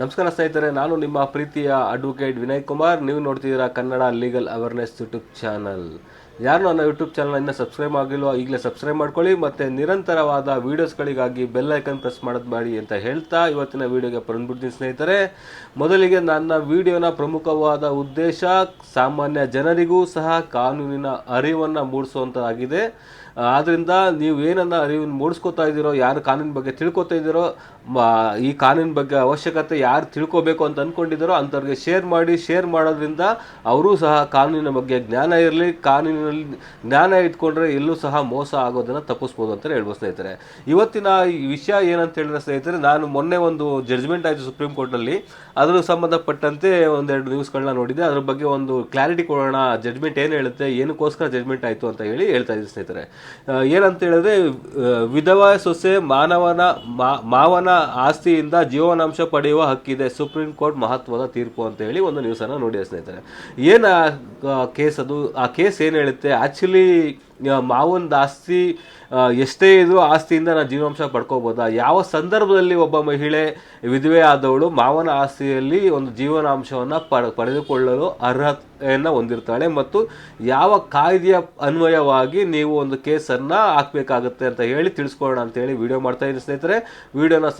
ನಮಸ್ಕಾರ ಸ್ನೇಹಿತರೆ, ನಾನು ನಿಮ್ಮ ಪ್ರೀತಿಯ ಅಡ್ವೊಕೇಟ್ ವಿನಯ್ ಕುಮಾರ್. ನೀವು ನೋಡ್ತಿದ್ದೀರಾ Kannada legal awareness YouTube channel ಯಾರು ನನ್ನ ಯೂಟ್ಯೂಬ್ ಚಾನಲ್ ಇನ್ನೂ ಸಬ್ಸ್ಕ್ರೈಬ್ ಆಗಿಲ್ವೋ ಈಗಲೇ ಸಬ್ಸ್ಕ್ರೈಬ್ ಮಾಡ್ಕೊಳ್ಳಿ ಮತ್ತು ನಿರಂತರವಾದ ವೀಡಿಯೋಸ್ಗಳಿಗಾಗಿ ಬೆಲ್ ಐಕನ್ ಪ್ರೆಸ್ ಮಾಡೋದು ಮಾಡಿ ಅಂತ ಹೇಳ್ತಾ ಇವತ್ತಿನ ವೀಡಿಯೋಗೆ ಬಂದ್ಬಿಡ್ತೀನಿ ಸ್ನೇಹಿತರೆ. ಮೊದಲಿಗೆ ನನ್ನ ವಿಡಿಯೋನ ಪ್ರಮುಖವಾದ ಉದ್ದೇಶ, ಸಾಮಾನ್ಯ ಜನರಿಗೂ ಸಹ ಕಾನೂನಿನ ಅರಿವನ್ನು ಮೂಡಿಸುವಂಥದ್ದಾಗಿದೆ ಆದ್ದರಿಂದ ನೀವು ಏನನ್ನ ಅರಿವನ್ನು ಮೂಡಿಸ್ಕೊತಾ ಇದ್ದೀರೋ, ಯಾರು ಕಾನೂನು ಬಗ್ಗೆ ತಿಳ್ಕೊತಾ ಇದ್ದೀರೋ ಈ ಕಾನೂನಿನ ಬಗ್ಗೆ ಅವಶ್ಯಕತೆ ಯಾರು ತಿಳ್ಕೊಬೇಕು ಅಂತ ಅಂದ್ಕೊಂಡಿದ್ದಾರೋ ಅಂಥವ್ರಿಗೆ ಶೇರ್ ಮಾಡಿ ಶೇರ್ ಮಾಡೋದ್ರಿಂದ ಅವರೂ ಸಹ ಕಾನೂನಿನ ಬಗ್ಗೆ ಜ್ಞಾನ ಇರಲಿ ಕಾನೂನಿನಲ್ಲಿ ಜ್ಞಾನ ಇಟ್ಕೊಂಡ್ರೆ ಎಲ್ಲೂ ಸಹ ಮೋಸ ಆಗೋದನ್ನು ತಪ್ಪಿಸ್ಬೋದು ಅಂತ ಹೇಳ್ಬೋದು ಸ್ನೇಹಿತರೆ. ಇವತ್ತಿನ ಈ ವಿಷಯ ಏನಂತ ಹೇಳಿದ್ರೆ ಸ್ನೇಹಿತರೆ, ನಾನು ಮೊನ್ನೆ ಒಂದು ಜಡ್ಜ್ಮೆಂಟ್ ಆಯಿತು ಸುಪ್ರೀಂ ಕೋರ್ಟ್ನಲ್ಲಿ ಅದರ ಸಂಬಂಧಪಟ್ಟಂತೆ ಒಂದೆರಡು ನ್ಯೂಸ್ಗಳನ್ನ ನೋಡಿದೆ ಅದ್ರ ಬಗ್ಗೆ ಒಂದು ಕ್ಲಾರಿಟಿ ಕೊಡೋಣ. ಜಡ್ಜ್ಮೆಂಟ್ ಏನು ಹೇಳುತ್ತೆ, ಏನಕ್ಕೋಸ್ಕರ ಜಡ್ಜ್ಮೆಂಟ್ ಆಯಿತು ಅಂತ ಹೇಳಿ ಹೇಳ್ತಾ ಇದ್ದೀನಿ ಸ್ನೇಹಿತರೆ. ಏನಂತ ಹೇಳಿದ್ರೆ ವಿಧವಾ ಸೊಸೆ ಮಾನವನ ಮಾವನ ಆಸ್ತಿಯಿಂದ ಜೀವನಾಂಶ ಪಡೆಯುವ ಹಕ್ಕಿದೆ. ಸುಪ್ರೀಂ ಕೋರ್ಟ್ ಮಹತ್ವದ ತೀರ್ಪು ಅಂತ ಹೇಳಿ ಒಂದು ನ್ಯೂಸನ್ನು ನೋಡಿದೆ ಸ್ನೇಹಿತರೆ. ಏನು ಕೇಸ್ ಅದು? ಆ ಕೇಸ್ ಏನು ಹೇಳುತ್ತೆ ಆ್ಯಕ್ಚುಲಿ ಮಾವನದ ಆಸ್ತಿ ಎಷ್ಟೇ ಇದು ಆಸ್ತಿಯಿಂದ ನಾನು ಜೀವಾಂಶ ಪಡ್ಕೋಬೋದಾ? ಯಾವ ಸಂದರ್ಭದಲ್ಲಿ ಒಬ್ಬ ಮಹಿಳೆ ವಿಧವೆ ಆದವಳು ಮಾವನ ಆಸ್ತಿಯಲ್ಲಿ ಒಂದು ಜೀವನಾಂಶವನ್ನು ಪಡ, ಪಡೆದುಕೊಳ್ಳಲು ಅರ್ಹತೆಯನ್ನು ಹೊಂದಿರ್ತಾಳೆ ಮತ್ತು ಯಾವ ಕಾಯ್ದೆಯ ಅನ್ವಯವಾಗಿ ನೀವು ಒಂದು ಕೇಸನ್ನು ಹಾಕಬೇಕಾಗುತ್ತೆ ಅಂತ ಹೇಳಿ ತಿಳಿಸ್ಕೊಳ್ಳೋಣ ಅಂತೇಳಿ ವಿಡಿಯೋ ಮಾಡ್ತಾ ಇದ್ದೀನಿ ಸ್ನೇಹಿತರೆ. ವಿಡಿಯೋನ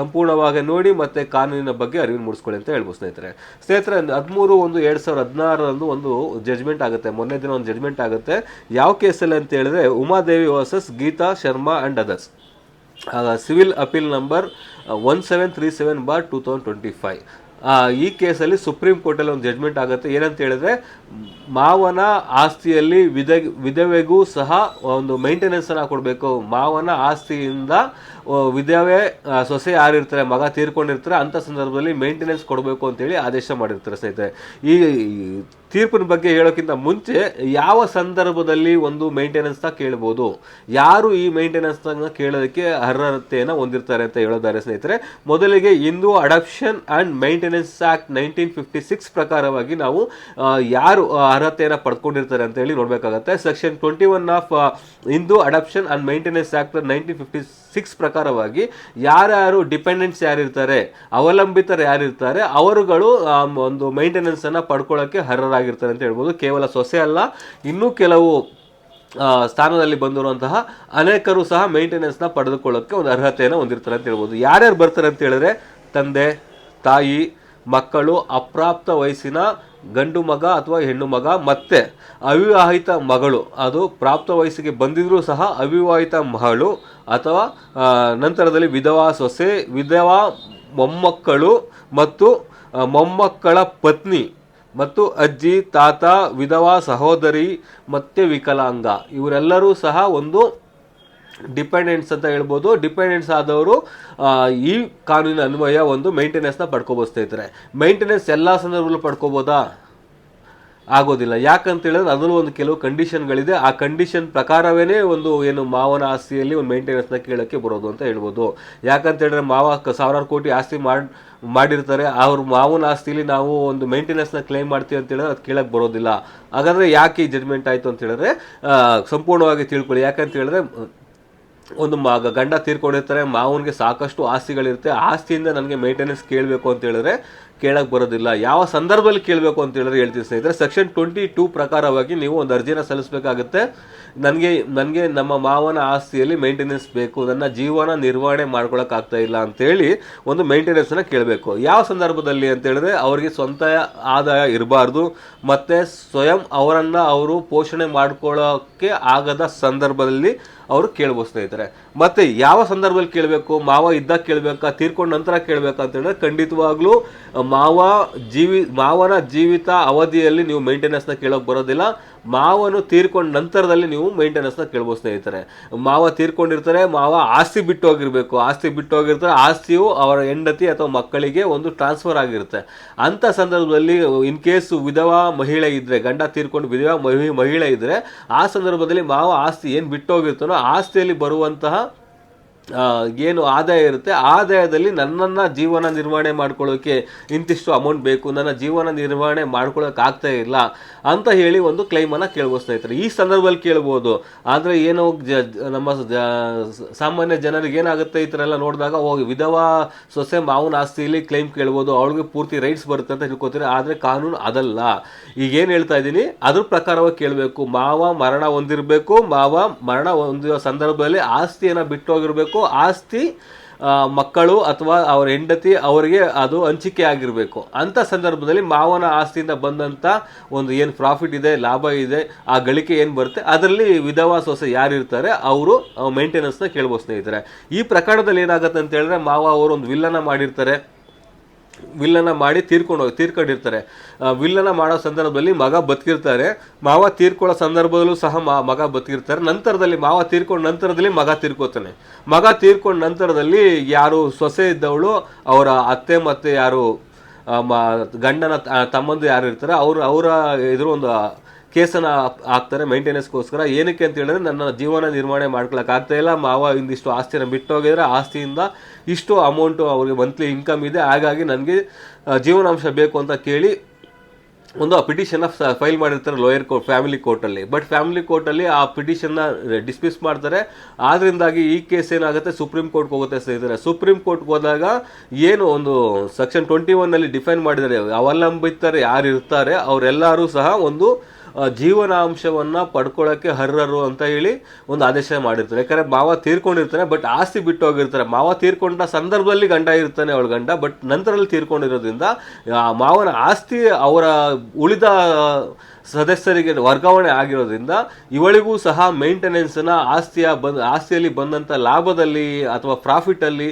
ಸಂಪೂರ್ಣವಾಗಿ ನೋಡಿ ಮತ್ತು ಕಾನೂನಿನ ಬಗ್ಗೆ ಅರಿವು ಮೂಡಿಸ್ಕೊಳ್ಳಿ ಅಂತ ಹೇಳ್ಬೋದು ಸ್ನೇಹಿತರೆ. ಸ್ನೇಹಿತರೆ, ಹದಿಮೂರು ಒಂದು ಎರಡು ಸಾವಿರದ ಹದಿನಾರರಂದು ಒಂದು ಜಡ್ಜ್ಮೆಂಟ್ ಆಗುತ್ತೆ. ಮೊನ್ನೆ ದಿನ ಒಂದು ಜಡ್ಜ್ಮೆಂಟ್ ಆಗುತ್ತೆ. ಯಾವ ಕೇಸಲ್ಲಿ ಅಂತ ಹೇಳಿದ್ರೆ Umadevi versus, Geeta Sharma and others. Civil appeal number one seven three seven bar two thousand twenty five. ಈ ಕೇಸಲ್ಲಿ ಸುಪ್ರೀಂ ಕೋರ್ಟಲ್ಲಿ ಒಂದು ಜಡ್ಜ್ಮೆಂಟ್ ಆಗುತ್ತೆ. ಏನಂತ ಹೇಳಿದ್ರೆ, ಮಾವನ ಆಸ್ತಿಯಲ್ಲಿ ವಿಧ, ವಿಧವೆಗೂ ಸಹ ಒಂದು ಮೇಂಟೆನೆನ್ಸನ್ನು ಕೊಡಬೇಕು. ಮಾವನ ಆಸ್ತಿಯಿಂದ ವಿಧವೆ ಸೊಸೆ ಯಾರಿರ್ತಾರೆ, ಮಗ ತೀರ್ಕೊಂಡಿರ್ತಾರೆ ಅಂಥ ಸಂದರ್ಭದಲ್ಲಿ ಮೇಂಟೆನೆನ್ಸ್ ಕೊಡಬೇಕು ಅಂತೇಳಿ ಆದೇಶ ಮಾಡಿರ್ತಾರೆ ಸ್ನೇಹಿತರೆ. ಈ ತೀರ್ಪಿನ ಬಗ್ಗೆ ಹೇಳೋಕ್ಕಿಂತ ಮುಂಚೆ ಯಾವ ಸಂದರ್ಭದಲ್ಲಿ ಒಂದು ಮೇಂಟೆನೆನ್ಸ್ನ ಕೇಳ್ಬೋದು? ಯಾರು ಈ ಮೇಂಟೆನೆನ್ಸ್ನ ಕೇಳೋದಕ್ಕೆ ಅರ್ಹತೆಯನ್ನು ಹೊಂದಿರ್ತಾರೆ ಅಂತ ಹೇಳೋದಾರೆ ಸ್ನೇಹಿತರೆ, ಮೊದಲಿಗೆ Hindu adoption and maintenance act nineteen fifty six ಪ್ರಕಾರವಾಗಿ ನಾವು ಯಾರು ಅರ್ಹತೆಯನ್ನು ಪಡ್ಕೊಂಡಿರ್ತಾರೆ ಅಂತ ಹೇಳಿ ನೋಡಬೇಕಾಗತ್ತೆ. Section twenty one of Hindu adoption and maintenance act nineteen fifty six ಪ್ರಕಾರವಾಗಿ ಯಾರ್ಯಾರು ಡಿಪೆಂಡೆಂಟ್ಸ್ ಯಾರಿರ್ತಾರೆ, ಅವಲಂಬಿತರು ಯಾರಿರ್ತಾರೆ, ಅವರುಗಳು ಒಂದು ಮೈಂಟೆನೆನ್ಸನ್ನು ಅನ್ನ ಪಡ್ಕೊಳ್ಳೋಕೆ ಅರ್ಹರಾಗಿರ್ತಾರೆ ಅಂತ ಹೇಳ್ಬೋದು. ಕೇವಲ ಸೊಸೆ ಅಲ್ಲ, ಇನ್ನೂ ಕೆಲವು ಸ್ಥಾನದಲ್ಲಿ ಬಂದಿರುವಂತಹ ಅನೇಕರು ಸಹ ಮೇಂಟೆನೆನ್ಸ್ನ ಪಡೆದುಕೊಳ್ಳೋಕ್ಕೆ ಒಂದು ಅರ್ಹತೆಯನ್ನು ಹೊಂದಿರ್ತಾರೆ ಅಂತ ಹೇಳ್ಬೋದು. ಯಾರ್ಯಾರು ಬರ್ತಾರೆ ಅಂತ ಹೇಳಿದ್ರೆ, ತಂದೆ, ತಾಯಿ, ಮಕ್ಕಳು ಅಪ್ರಾಪ್ತ ವಯಸ್ಸಿನ ಗಂಡು ಮಗ ಅಥವಾ ಹೆಣ್ಣು ಮಗ, ಮತ್ತೆ ಅವಿವಾಹಿತ ಮಗಳು. ಅದು ಪ್ರಾಪ್ತ ವಯಸ್ಸಿಗೆ ಬಂದಿದ್ರೂ ಸಹ ಅವಿವಾಹಿತ ಮಗಳು ಅಥವಾ ನಂತರದಲ್ಲಿ ವಿಧವಾ ಸೊಸೆ, ವಿಧವಾ ಮೊಮ್ಮಕ್ಕಳು ಮತ್ತು ಮೊಮ್ಮಕ್ಕಳ ಪತ್ನಿ ಮತ್ತು ಅಜ್ಜಿ, ತಾತ, ವಿಧವಾ ಸಹೋದರಿ, ಮತ್ತೆ ವಿಕಲಾಂಗ. ಇವರೆಲ್ಲರೂ ಸಹ ಒಂದು ಡಿಪೆಂಡೆಂಟ್ಸ್ ಅಂತ ಹೇಳ್ಬೋದು. ಡಿಪೆಂಡೆಂಟ್ಸ್ ಆದವರು ಈ ಕಾನೂನಿನ ಅನ್ವಯ ಒಂದು ಮೇಂಟೆನೆನ್ಸ್ನ ಪಡ್ಕೋಬೋದು ಇದ್ದಾರೆ. ಮೇಂಟೆನೆನ್ಸ್ ಎಲ್ಲ ಸಂದರ್ಭದಲ್ಲೂ ಪಡ್ಕೋಬೋದಾ? ಆಗೋದಿಲ್ಲ. ಯಾಕಂತ ಹೇಳಿದ್ರೆ ಅದರಲ್ಲೂ ಒಂದು ಕೆಲವು ಕಂಡೀಷನ್ಗಳಿದೆ ಆ ಕಂಡೀಷನ್ ಪ್ರಕಾರವೇ ಒಂದು ಏನು ಮಾವನ ಆಸ್ತಿಯಲ್ಲಿ ಒಂದು ಮೇಂಟೆನೆನ್ಸ್ನ ಕೇಳೋಕ್ಕೆ ಬರೋದು ಅಂತ ಹೇಳ್ಬೋದು. ಯಾಕಂತ ಹೇಳಿದ್ರೆ ಮಾವ ಸಾವಿರಾರು ಕೋಟಿ ಆಸ್ತಿ ಮಾಡಿ ಮಾಡಿರ್ತಾರೆ. ಅವ್ರ ಮಾವನ ಆಸ್ತಿಯಲ್ಲಿ ನಾವು ಒಂದು ಮೇಂಟೆನೆನ್ಸ್ನ ಕ್ಲೇಮ್ ಮಾಡ್ತೀವಿ ಅಂತ ಹೇಳಿದ್ರೆ ಅದು ಕೇಳಕ್ಕೆ ಬರೋದಿಲ್ಲ. ಹಾಗಾದರೆ ಯಾಕೆ ಈ ಜಡ್ಮೆಂಟ್ ಆಯಿತು ಅಂತ ಹೇಳಿದ್ರೆ ಸಂಪೂರ್ಣವಾಗಿ ತಿಳ್ಕೊಳ್ಳಿ. ಯಾಕಂತ ಹೇಳಿದ್ರೆ ಒಂದು ಮಗ ಗಂಡ ತೀರ್ಕೊಂಡಿರ್ತಾರೆ ಮಾವನಿಗೆ ಸಾಕಷ್ಟು ಆಸ್ತಿಗಳಿರುತ್ತೆ ಆಸ್ತಿಯಿಂದ ನನಗೆ ಮೇಂಟೆನೆನ್ಸ್ ಕೇಳಬೇಕು ಅಂತ ಹೇಳಿದ್ರೆ ಕೇಳಕ್ಕೆ ಬರೋದಿಲ್ಲ. ಯಾವ ಸಂದರ್ಭದಲ್ಲಿ ಕೇಳಬೇಕು ಅಂತ ಹೇಳಿದ್ರೆ ಹೇಳ್ತೀನಿ ಸ್ನೇಹಿತರೆ. ಸೆಕ್ಷನ್ ಟ್ವೆಂಟಿ ಟೂ ಪ್ರಕಾರವಾಗಿ ನೀವು ಒಂದು ಅರ್ಜಿನ ಸಲ್ಲಿಸಬೇಕಾಗುತ್ತೆ. ನನಗೆ ನನಗೆ ನಮ್ಮ ಮಾವನ ಆಸ್ತಿಯಲ್ಲಿ ಮೇಂಟೆನೆನ್ಸ್ ಬೇಕು. ನನ್ನ ಜೀವನ ನಿರ್ವಹಣೆ ಮಾಡ್ಕೊಳಕ್ಕಾಗ್ತಾ ಇಲ್ಲ ಅಂತೇಳಿ ಒಂದು ಮೇಂಟೆನೆನ್ಸನ್ನು ಕೇಳಬೇಕು. ಯಾವ ಸಂದರ್ಭದಲ್ಲಿ ಅಂತ ಹೇಳಿದ್ರೆ ಅವರಿಗೆ ಸ್ವಂತ ಆದಾಯ ಇರಬಾರ್ದು. ಮತ್ತು ಸ್ವಯಂ ಅವರನ್ನು ಅವರು ಪೋಷಣೆ ಮಾಡ್ಕೊಳ್ಳೋಕ್ಕೆ ಆಗದ ಸಂದರ್ಭದಲ್ಲಿ ಅವರು ಕೇಳ್ಬೋದು ಸ್ನೇಹಿತರೆ. ಮತ್ತು ಯಾವ ಸಂದರ್ಭದಲ್ಲಿ ಕೇಳಬೇಕು? ಮಾವ ಇದ್ದಾಗ ಕೇಳಬೇಕಾ? ತೀರ್ಕೊಂಡ ನಂತರ ಕೇಳಬೇಕಾ ಖಂಡಿತವಾಗ್ಲೂ ಮಾವ ಜೀವಿ, ಮಾವನ ಜೀವಿತ ಅವಧಿಯಲ್ಲಿ ನೀವು ಮೇಂಟೆನೆನ್ಸ್ನ ಕೇಳೋಕೆ ಬರೋದಿಲ್ಲ. ಮಾವನು ತೀರ್ಕೊಂಡ ನಂತರದಲ್ಲಿ ನೀವು ಮೇಂಟೆನೆನ್ಸ್ನ ಕೇಳ್ಬೋದು ಸ್ನೇಹಿತರೆ. ಮಾವ ತೀರ್ಕೊಂಡಿರ್ತಾರೆ, ಮಾವ ಆಸ್ತಿ ಬಿಟ್ಟು ಹೋಗಿರಬೇಕು ಆಸ್ತಿ ಬಿಟ್ಟು ಹೋಗಿರ್ತಾರೆ ಆಸ್ತಿಯು ಅವರ ಹೆಂಡತಿ ಅಥವಾ ಮಕ್ಕಳಿಗೆ ಒಂದು ಟ್ರಾನ್ಸ್ಫರ್ ಆಗಿರುತ್ತೆ. ಅಂಥ ಸಂದರ್ಭದಲ್ಲಿ ಇನ್ ಕೇಸ್ ವಿಧವಾ ಮಹಿಳೆ ಇದ್ದರೆ ಗಂಡ ತೀರ್ಕೊಂಡು ವಿಧವಾ ಮಹಿ- ಮಹಿಳೆ ಇದ್ದರೆ ಆ ಸಂದರ್ಭದಲ್ಲಿ ಮಾವ ಆಸ್ತಿ ಏನು ಬಿಟ್ಟು ಹೋಗಿರ್ತಾನೋ ಆಸ್ತಿಯಲ್ಲಿ ಬರುವಂತಹ ಏನು ಆದಾಯ ಇರುತ್ತೆ, ಆದಾಯದಲ್ಲಿ ನನ್ನನ್ನು ಜೀವನ ನಿರ್ವಹಣೆ ಮಾಡ್ಕೊಳ್ಳೋಕ್ಕೆ ಇಂತಿಷ್ಟು ಅಮೌಂಟ್ ಬೇಕು, ನನ್ನ ಜೀವನ ನಿರ್ವಹಣೆ ಮಾಡ್ಕೊಳ್ಳೋಕ್ಕಾಗ್ತಾ ಇಲ್ಲ ಅಂತ ಹೇಳಿ ಒಂದು ಕ್ಲೈಮನ್ನು ಕೇಳ್ಬೋಸ್ತಾ ಸ್ನೇಹಿತರೆ ಈ ಸಂದರ್ಭದಲ್ಲಿ ಕೇಳ್ಬೋದು. ಆದರೆ ಏನೋ ಜ, ನಮ್ಮ ಸಾಮಾನ್ಯ ಜನರಿಗೆ ಏನಾಗುತ್ತೆ ಈ ಥರ ಎಲ್ಲ ನೋಡಿದಾಗ ಹೋಗಿ ವಿಧವಾ ಸೊಸೆ ಮಾವನ ಆಸ್ತಿಯಲ್ಲಿ ಕ್ಲೈಮ್ ಕೇಳ್ಬೋದು, ಅವಳಿಗೆ ಪೂರ್ತಿ ರೈಟ್ಸ್ ಬರುತ್ತೆ ಅಂತ ತಿಳ್ಕೊತೀರಿ, ಆದರೆ ಕಾನೂನು ಅದಲ್ಲ. ಈಗ ಏನು ಹೇಳ್ತಾ ಇದ್ದೀನಿ, ಅದ್ರ ಪ್ರಕಾರವಾಗಿ ಕೇಳಬೇಕು. ಮಾವ ಮರಣ ಹೊಂದಿರಬೇಕು, ಮಾವ ಮರಣ ಹೊಂದಿರೋ ಸಂದರ್ಭದಲ್ಲಿ ಆಸ್ತಿಯನ್ನು ಬಿಟ್ಟು ಹೋಗಿರಬೇಕು ಆಸ್ತಿ ಆ, ಮಕ್ಕಳು ಅಥವಾ ಅವರ ಹೆಂಡತಿ ಅವರಿಗೆ ಅದು ಹಂಚಿಕೆ ಆಗಿರಬೇಕು. ಅಂಥ ಸಂದರ್ಭದಲ್ಲಿ ಮಾವನ ಆಸ್ತಿಯಿಂದ ಬಂದಂಥ ಒಂದು ಏನು ಪ್ರಾಫಿಟ್ ಇದೆ ಲಾಭ ಇದೆ ಆ ಗಳಿಕೆ ಏನು ಬರುತ್ತೆ ಅದರಲ್ಲಿ ವಿಧವಾ ಸೊಸೆ ಯಾರಿರ್ತಾರೆ ಅವರು ಮೇಂಟೆನೆನ್ಸ್ನ ಕೇಳ್ಬೋದು ಸ್ನೇಹಿತರೆ. ಈ ಪ್ರಕರಣದಲ್ಲಿ ಏನಾಗುತ್ತೆ ಅಂತ ಹೇಳಿದ್ರೆ ಮಾವ ಅವರು ಒಂದು ವಿಲ್ಲನ ಮಾಡಿರ್ತಾರೆ. ವಿಲ್ಲನ ಮಾಡಿ ತೀರ್ಕೊಂಡು ಹೋಗಿ ತೀರ್ಕೊಂಡಿರ್ತಾರೆ. ವಿಲ್ಲನ ಮಾಡೋ ಸಂದರ್ಭದಲ್ಲಿ ಮಗ ಬದುಕಿರ್ತಾರೆ. ಮಾವ ತೀರ್ಕೊಳ್ಳೋ ಸಂದರ್ಭದಲ್ಲೂ ಸಹ ಮಗ ಬದುಕಿರ್ತಾರೆ. ನಂತರದಲ್ಲಿ ಮಾವ ತೀರ್ಕೊಂಡ ನಂತರದಲ್ಲಿ ಮಗ ತೀರ್ಕೋತಾನೆ. ಮಗ ತೀರ್ಕೊಂಡ ನಂತರದಲ್ಲಿ ಯಾರು ಸೊಸೆ ಇದ್ದವಳು, ಅವರ ಅತ್ತೆ ಮತ್ತು ಯಾರು ಗಂಡನ ತಮ್ಮಂದು ಯಾರು ಇರ್ತಾರೆ, ಅವರು ಅವರ ಎದುರು ಒಂದು ಕೇಸನ್ನು ಹಾಕ್ತಾರೆ, ಮೇಂಟೆನೆನ್ಸ್ಗೋಸ್ಕರ. ಏನಕ್ಕೆ ಅಂತ ಹೇಳಿದ್ರೆ, ನನ್ನ ಜೀವನ ನಿರ್ವಹಣೆ ಮಾಡ್ಕೊಳಕ್ಕೆ ಆಗ್ತಾ ಇಲ್ಲ. ಮಾವ ಇಂದಿಷ್ಟು ಆಸ್ತಿನ ಬಿಟ್ಟೋಗಿದ್ರೆ ಆಸ್ತಿಯಿಂದ ಇಷ್ಟು ಅಮೌಂಟು ಅವ್ರಿಗೆ ಮಂತ್ಲಿ ಇನ್ಕಮ್ ಇದೆ. ಹಾಗಾಗಿ ನನಗೆ ಜೀವನಾಂಶ ಬೇಕು ಅಂತ ಕೇಳಿ ಒಂದು ಆ ಪಿಟಿಷನ್ನ ಫೈಲ್ ಮಾಡಿರ್ತಾರೆ ಲೋಯರ್ ಕೋರ್ಟ್, ಫ್ಯಾಮಿಲಿ ಕೋರ್ಟಲ್ಲಿ. ಬಟ್ ಫ್ಯಾಮಿಲಿ ಕೋರ್ಟಲ್ಲಿ ಆ ಪಿಟಿಷನ್ನ ಡಿಸ್ಮಿಸ್ ಮಾಡ್ತಾರೆ. ಆದ್ದರಿಂದಾಗಿ ಈ ಕೇಸ್ ಏನಾಗುತ್ತೆ, ಸುಪ್ರೀಂ ಕೋರ್ಟ್ಗೆ ಹೋಗುತ್ತೆ ಸ್ನೇಹಿತರೆ ಸುಪ್ರೀಂ ಕೋರ್ಟ್ಗೆ ಹೋದಾಗ ಏನು ಒಂದು ಸೆಕ್ಷನ್ ಟ್ವೆಂಟಿ ಒನ್ನಲ್ಲಿ ಡಿಫೈನ್ ಮಾಡಿದ್ದಾರೆ, ಅವಲಂಬಿತರು ಯಾರು ಇರ್ತಾರೆ ಅವರೆಲ್ಲರೂ ಸಹ ಒಂದು ಜೀವನಾಂಶವನ್ನ ಪಡ್ಕೊಳ್ಳೋಕ್ಕೆ ಅರ್ಹರು ಅಂತ ಹೇಳಿ ಒಂದು ಆದೇಶ ಮಾಡಿರ್ತಾರೆ. ಯಾಕಂದರೆ ಮಾವ ತೀರ್ಕೊಂಡಿರ್ತಾನೆ ಬಟ್ ಆಸ್ತಿ ಬಿಟ್ಟು ಹೋಗಿರ್ತಾರೆ ಮಾವ ತೀರ್ಕೊಂಡ ಸಂದರ್ಭದಲ್ಲಿ ಗಂಡ ಇರ್ತಾನೆ ಅವಳ ಗಂಡ ಬಟ್ ನಂತರದಲ್ಲಿ ತೀರ್ಕೊಂಡಿರೋದ್ರಿಂದ ಮಾವನ ಆಸ್ತಿ ಅವರ ಉಳಿದ ಸದಸ್ಯರಿಗೆ ವರ್ಗಾವಣೆ ಆಗಿರೋದ್ರಿಂದ ಇವಳಿಗೂ ಸಹ ಮೇಂಟೆನೆನ್ಸ್ನ ಆಸ್ತಿಯ ಬಂದ, ಆಸ್ತಿಯಲ್ಲಿ ಬಂದಂಥ ಲಾಭದಲ್ಲಿ ಅಥವಾ ಪ್ರಾಫಿಟಲ್ಲಿ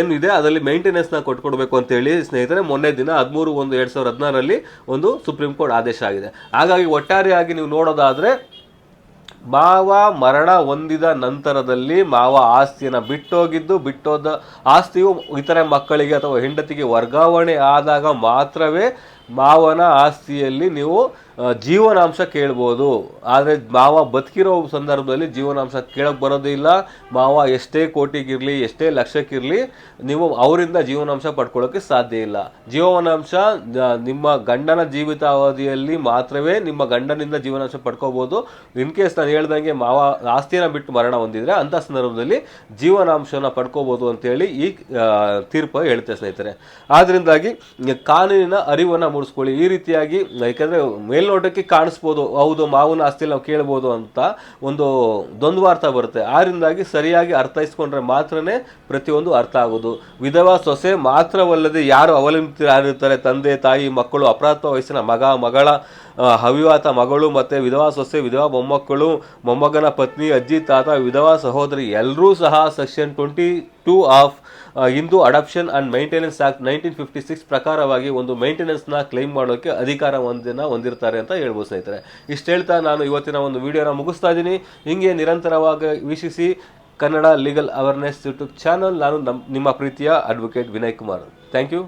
ಏನಿದೆ ಅದರಲ್ಲಿ ಮೇಂಟೆನೆನ್ಸ್ನ ಕೊಟ್ಕೊಡ್ಬೇಕು ಅಂತೇಳಿ ಸ್ನೇಹಿತರೆ, ಮೊನ್ನೆ ದಿನ ಹದಿಮೂರು ಒಂದು ಎರಡು ಸಾವಿರದ ಹದಿನಾರರಲ್ಲಿ ಒಂದು ಸುಪ್ರೀಂ ಕೋರ್ಟ್ ಆದೇಶ ಆಗಿದೆ. ಹಾಗಾಗಿ ಒಟ್ಟಾರೆಯಾಗಿ ನೀವು ನೋಡೋದಾದರೆ, ಮಾವ ಮರಣ ಹೊಂದಿದ ನಂತರದಲ್ಲಿ ಮಾವ ಆಸ್ತಿಯನ್ನು ಬಿಟ್ಟೋಗಿದ್ದು, ಬಿಟ್ಟೋದ ಆಸ್ತಿಯು ಇತರೆ ಮಕ್ಕಳಿಗೆ ಅಥವಾ ಹೆಂಡತಿಗೆ ವರ್ಗಾವಣೆ ಆದಾಗ ಮಾತ್ರವೇ ಮಾವನ ಆಸ್ತಿಯಲ್ಲಿ ನೀವು ಜೀವನಾಂಶ ಕೇಳ್ಬೋದು. ಆದರೆ ಮಾವ ಬದುಕಿರೋ ಸಂದರ್ಭದಲ್ಲಿ ಜೀವನಾಂಶ ಕೇಳಕ್ಕೆ ಬರೋದಿಲ್ಲ ಮಾವ ಎಷ್ಟೇ ಕೋಟಿಗಿರಲಿ, ಎಷ್ಟೇ ಲಕ್ಷಕ್ಕಿರಲಿ, ನೀವು ಅವರಿಂದ ಜೀವನಾಂಶ ಪಡ್ಕೊಳ್ಳೋಕ್ಕೆ ಸಾಧ್ಯ ಇಲ್ಲ. ಜೀವನಾಂಶ ನಿಮ್ಮ ಗಂಡನ ಜೀವಿತಾವಧಿಯಲ್ಲಿ ಮಾತ್ರವೇ ನಿಮ್ಮ ಗಂಡನಿಂದ ಜೀವನಾಂಶ ಪಡ್ಕೋಬೋದು. ಇನ್ ಕೇಸ್ ನಾನು ಹೇಳ್ದಂಗೆ ಮಾವ ಆಸ್ತಿನ ಬಿಟ್ಟು ಮರಣ ಹೊಂದಿದರೆ ಅಂಥ ಸಂದರ್ಭದಲ್ಲಿ ಜೀವನಾಂಶನ ಪಡ್ಕೋಬೋದು ಅಂತೇಳಿ ಈ ತೀರ್ಪು ಹೇಳುತ್ತೆ ಸ್ನೇಹಿತರೆ. ಆದ್ದರಿಂದಾಗಿ ಕಾನೂನಿನ ಅರಿವನ್ನು ಮೂಡಿಸ್ಕೊಳ್ಳಿ ಈ ರೀತಿಯಾಗಿ ಯಾಕಂದರೆ ಮೇಲ್ನೋಟಕ್ಕೆ ಕಾಣಿಸ್ಬೋದು. ಹೌದು, ಮಾವನ ಆಸ್ತಿ ನಾವು ಕೇಳ್ಬೋದು ಅಂತ ಒಂದು ದ್ವಂದ್ವಾರ್ಥ ಬರುತ್ತೆ. ಆದ್ರಿಂದಾಗಿ ಸರಿಯಾಗಿ ಅರ್ಥೈಸ್ಕೊಂಡ್ರೆ ಮಾತ್ರನೇ ಪ್ರತಿಯೊಂದು ಅರ್ಥ ಆಗೋದು. ವಿಧವಾ ಸೊಸೆ ಮಾತ್ರವಲ್ಲದೆ ಯಾರು ಅವಲಂಬಿತರಾಗಿರ್ತಾರೆ, ತಂದೆ, ತಾಯಿ, ಮಕ್ಕಳು ಅಪರಾಧ ವಯಸ್ಸಿನ ಮಗ, ಮಗಳ ಆ, ಅವಿವಾಹಿತ ಮಗಳು ಮತ್ತು ವಿಧವಾ ಸೊಸೆ ವಿಧವಾ ಮೊಮ್ಮಕ್ಕಳು ಮೊಮ್ಮಗನ ಪತ್ನಿ ಅಜ್ಜಿ ತಾತ ವಿಧವಾ ಸಹೋದರಿ ಎಲ್ಲರೂ ಸಹ section twenty two of Hindu adoption and maintenance act nineteen fifty six ಪ್ರಕಾರವಾಗಿ ಒಂದು ಮೈಂಟೆನೆನ್ಸ್ನ ಕ್ಲೈಮ್ ಮಾಡೋಕ್ಕೆ ಅಧಿಕಾರ ಒಂದಿನ ಹೊಂದಿರ್ತಾರೆ ಅಂತ ಹೇಳ್ಬೋದು ಸ್ನೇಹಿತರೆ. ಇಷ್ಟು ಹೇಳ್ತಾ ನಾನು ಇವತ್ತಿನ ಒಂದು ವಿಡಿಯೋನ ಮುಗಿಸ್ತಾ ಇದ್ದೀನಿ. ಹಿಂಗೆ ನಿರಂತರವಾಗಿ ವೀಕ್ಷಿಸಿ Kannada legal awareness YouTube channel ನಾನು ನಮ್ಮ ನಿಮ್ಮ ಪ್ರೀತಿಯ advocate Vinay Kumar. Thank you.